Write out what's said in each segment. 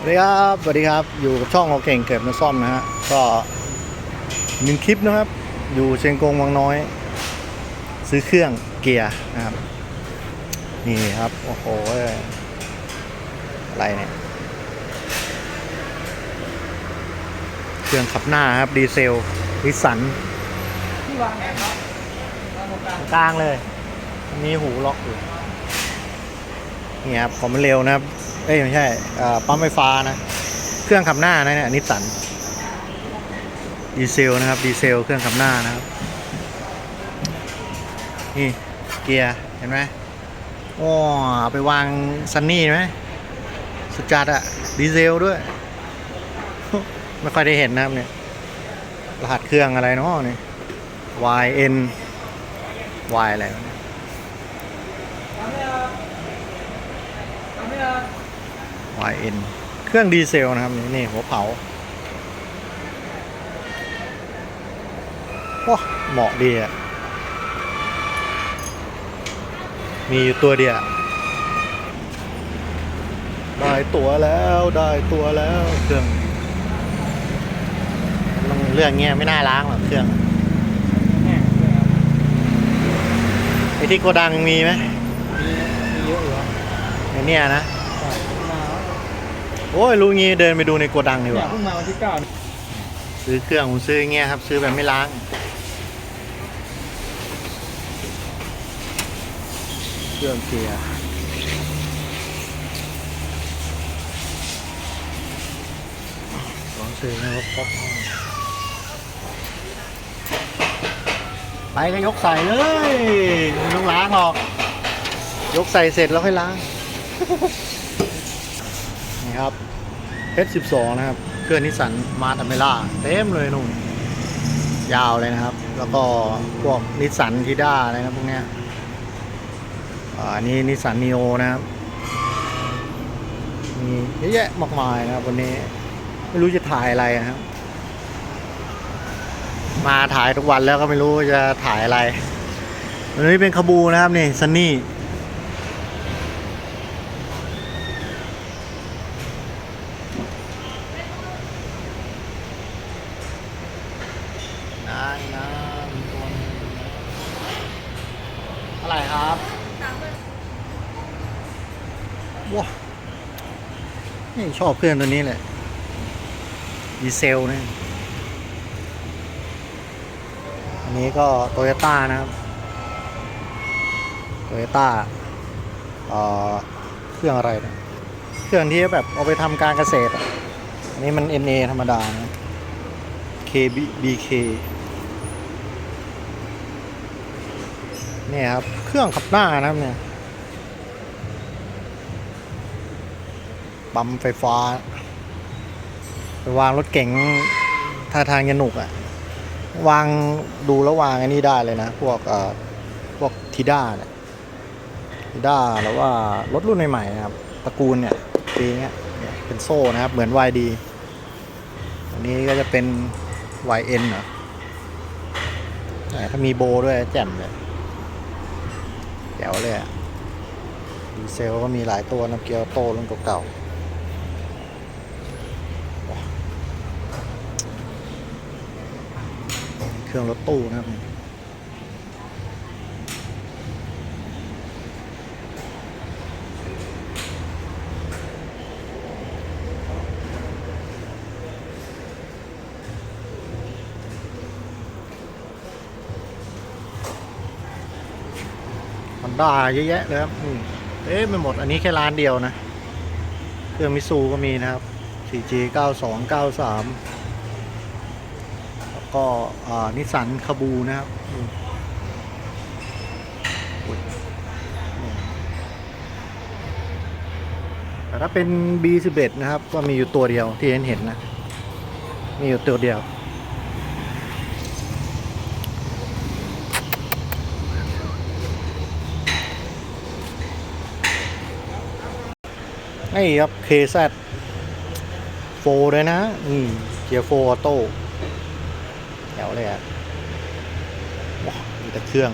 สวัสดีครับสวัสดีครับ อยู่กับช่องเราเก่งเก็บมาซ่อมนะฮะ ก็หนึ่งคลิปนะครับ อยู่เชียงกงวังน้อย ซื้อเครื่องเกียร์นะครับ นี่ครับ โอ้โห อะไรเนี่ย เครื่องขับหน้าครับ ดีเซลวิสันต่างตรงกลางเลยอันนี้หูล็อกอยู่ นี่ครับของมันเร็วนะครับ เอ้ยไม่ใช่ปั๊มไฟฟ้านะ เครื่องขับหน้านะเนี่ยนิสสันดีเซลนะครับดีเซลเครื่องขับหน้านะครับ นี่เกียร์เห็นไหมโอ้ไปวางซันนี่ไหมสุดจัดอะดีเซลด้วย ไม่ค่อยได้เห็นนะครับเนี่ยรหัสเครื่องอะไรเนาะนี่ YN Y อะไรวะเนี่ย ทำไม่ได้ทำไม่ได้ YN เครื่องดีเซลนะครับนี่นี่หัวเผาว้าเหมาะดีอะมีอยู่ตัวเดียวได้ตัวแล้วได้ตัวแล้วเครื่องต้องเรื่องเงี้ยไม่น่าล้างหรอกเครื่องเนี่ยเนี่ยครับไอที่โกดังมีไหมมีมีเยอะอยู่ครับไอเนี่ยนะใช่เพิ่งมาโอ้ยรู้งี้เดินไปดูในโกดังดีกเนี่ยว่า เพิ่งมาวันที่เก้าเนี่ยซื้อเครื่องผมซื้ออย่างเงี้ยครับ ซื้อแบบไม่ล้าง เครื่องเกียร์ลองซื้อนะครับป๊อปไปก็ยกใส่เลยไม่ต้องล้างหรอก ยกใส่เสร็จแล้วค่อยล้าง นี่ครับ H12 นะครับ เครื่องนิสสันมาตาเมล่าเต็มเลยนู่นยาวเลยนะครับ แล้วก็พวกนิสสันทีด้าอะไรนะพวกเนี้ยอันนี้นิสสันนีโอนะครับ มีเยอะแยะมากมายนะครับวันนี้ไม่รู้จะถ่ายอะไรนะครับ มาถ่ายทุกวันแล้วก็ไม่รู้จะถ่ายอะไรวันนี้เป็นขบูนะครับนี่ซันนี่างน้ำตัวนึง อะไรครับว้านี่ชอบเครื่องตัวนี้แหละ ดีเซลเนี่ยอันนี้ก็โตโยต้านะครับโตโยต้าเอ่อเครื่องอะไรนะเครื่องที่แบบเอาไปทำการเกษตรอะอันนี้มัน NA ธรรมดานะ KBK เนี่ยครับ เครื่องขับหน้านะครับเนี่ยปั๊มไฟฟ้า ไปวางรถเก๋งท่าทางจะหนุกอะ่ะ วางดูแล้ววางอันนี้ได้เลยนะ พวกเอ่อพวกทีด้าเนี่ยทีด้าหรือว่ารถรุ่นใหม่ๆนะครับตระกูลเนี่ยปีเนี้ยเป็นโซ่นะครับ เหมือน YD อันนี้ก็จะเป็น YN เหรอแต่ถ้ามีโบด้วยแจ่มเลย แจ๋วเลยอะดีเซลก็มีหลายตัวนะเกียวโตรุ่นเก่าๆเครื่องรถตู้นะครับ ด้าเยอะแยะเลยครับเอ๊ะไม่หมดอันนี้แค่ร้านเดียวนะ เครื่องมิซูก็มีนะครับ 4G 92 93 แล้วก็นิสสันคาบูนะครับแต่ถ้าเป็น B11 นะครับ ก็มีอยู่ตัวเดียวที่เห็นเห็นนะ มีอยู่ตัวเดียว ไอ้ครับ KZ โฟเลยนะ อืมเกียร์โฟออโต้แถวเลยอะว้ามีแต่เครื่อง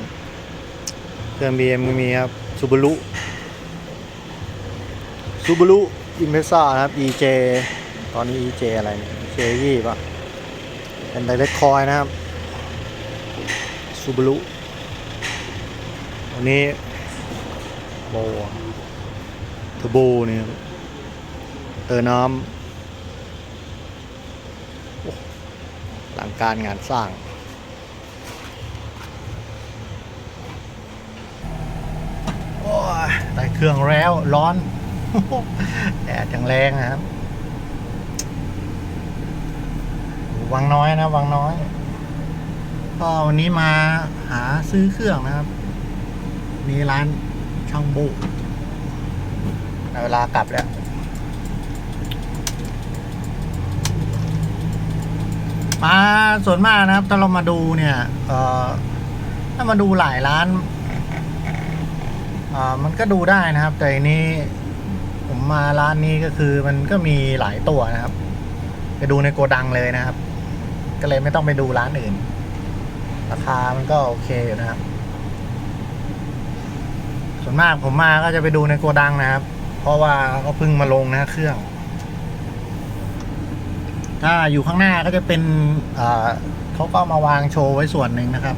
เครื่อง BM ก็มีครับซูบารุซูบารุอิมเพซ่าครับ EJ ตอนนี้ EJ อะไรเนี่ย EJ ยี่ป่ะ เป็นไดเรกคอยนะครับซูบ r รุวันนี้โบเทอร์โบเนี่ย เตอน้ำโอ้หลังการงานสร้างโอ้ยได้เครื่องแล้วร้อน แดดจังแรงนะครับ วังน้อยนะวังน้อย ก็วันนี้มาหาซื้อเครื่องนะครับ มีร้านช่างบุในเวลากลับแล้ว มาส่วนมากนะครับ ถ้าเรามาดูเนี่ยเอ่อถ้ามาดูหลายร้านอ่ามันก็ดูได้นะครับ แต่อันนี้ผมมาร้านนี้ก็คือมันก็มีหลายตัวนะครับ ไปดูในโกดังเลยนะครับ ก็เลยไม่ต้องไปดูร้านอื่น ราคามันก็โอเคอยู่นะครับ ส่วนมากผมมาก็จะไปดูในโกดังนะครับ เพราะว่าก็เพิ่งมาลงนะเครื่อง ถ้าอยู่ข้างหน้าก็จะเป็นเขาก็มาวางโชว์ไว้ส่วนหนึ่งนะครับ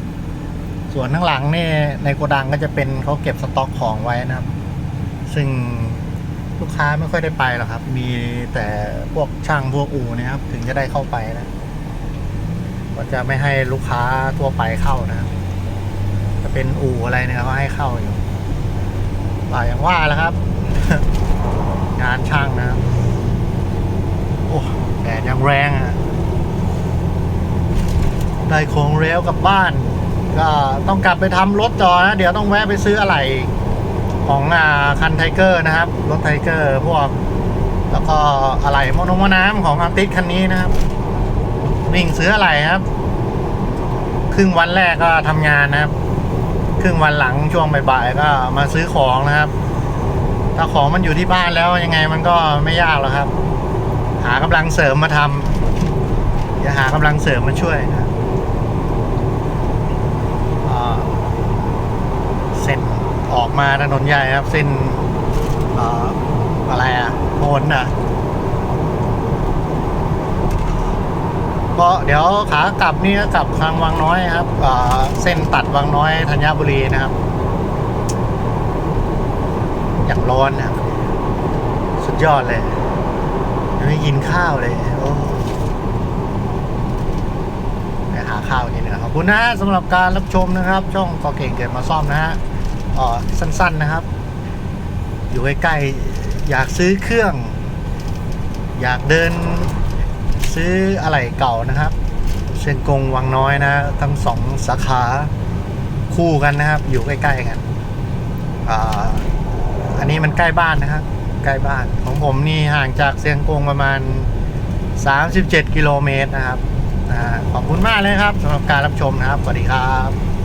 ส่วนข้างหลังเนี่ยในโกดังก็จะเป็นเขาเก็บสต็อกของไว้นะครับ ซึ่งลูกค้าไม่ค่อยได้ไปหรอกครับ มีแต่พวกช่างพวกอู่เนะครับ ถึงจะได้เข้าไปนะก็จะไม่ให้ลูกค้าทั่วไปเข้านะครับจะเป็นอู่อะไรเนี่ยเขาให้เข้าอยู่ป่าอย่างว่าแล้วครับ งานช่างนะครับโอ้ แดดยังแรงอะได้ของเร็วกลับบ้าน ก็ต้องกลับไปทำรถต่อนะ เดี๋ยวต้องแวะไปซื้ออะไรของอ่าคันไทเกอร์นะครับ รถไทเกอร์พวก แล้วก็อะไรโมโนโมน้ำของอาร์ติสคันนี้นะครับ วิ่งซื้ออะไรครับ ครึ่งวันแรกก็ทำงานนะครับ ครึ่งวันหลังช่วงบ่ายๆก็มาซื้อของนะครับ ถ้าของมันอยู่ที่บ้านแล้วยังไงมันก็ไม่ยากหรอกครับ หากำลังเสริมมาทำอย่าหากำลังเสริมมาช่วยนะเส้นออกมาถนนใหญ่ครับ เส้นอะไรอะโพนอะก็เดี๋ยวขากลับนี่กลับทางวังน้อยครับเส้นตัดวังน้อยธัญบุรีนะครับ อย่างร้อนนะสุดยอดเลย ไม่กินข้าวเลยไปหาข้าวกินนะครับขอบคุณนะสำหรับการรับชมนะครับ ช่องกอเก่งเกิดมาซ่อมนะฮะอ๋อสั้นๆนะครับ อยู่ใกล้ๆอยากซื้อเครื่อง อยากเดินซื้ออะไรเก่านะครับ เชียงกงวังน้อยนะ ทั้งสองสาขาคู่กันนะครับ อยู่ใกล้ๆกันอ่าอันนี้มันใกล้บ้านนะครับ ใกล้บ้าน ของผมนี่ห่างจากเซียงกงประมาณ 37 กิโลเมตรนะครับขอบคุณมากเลยครับสำหรับการรับชมนะครับ สวัสดีครับ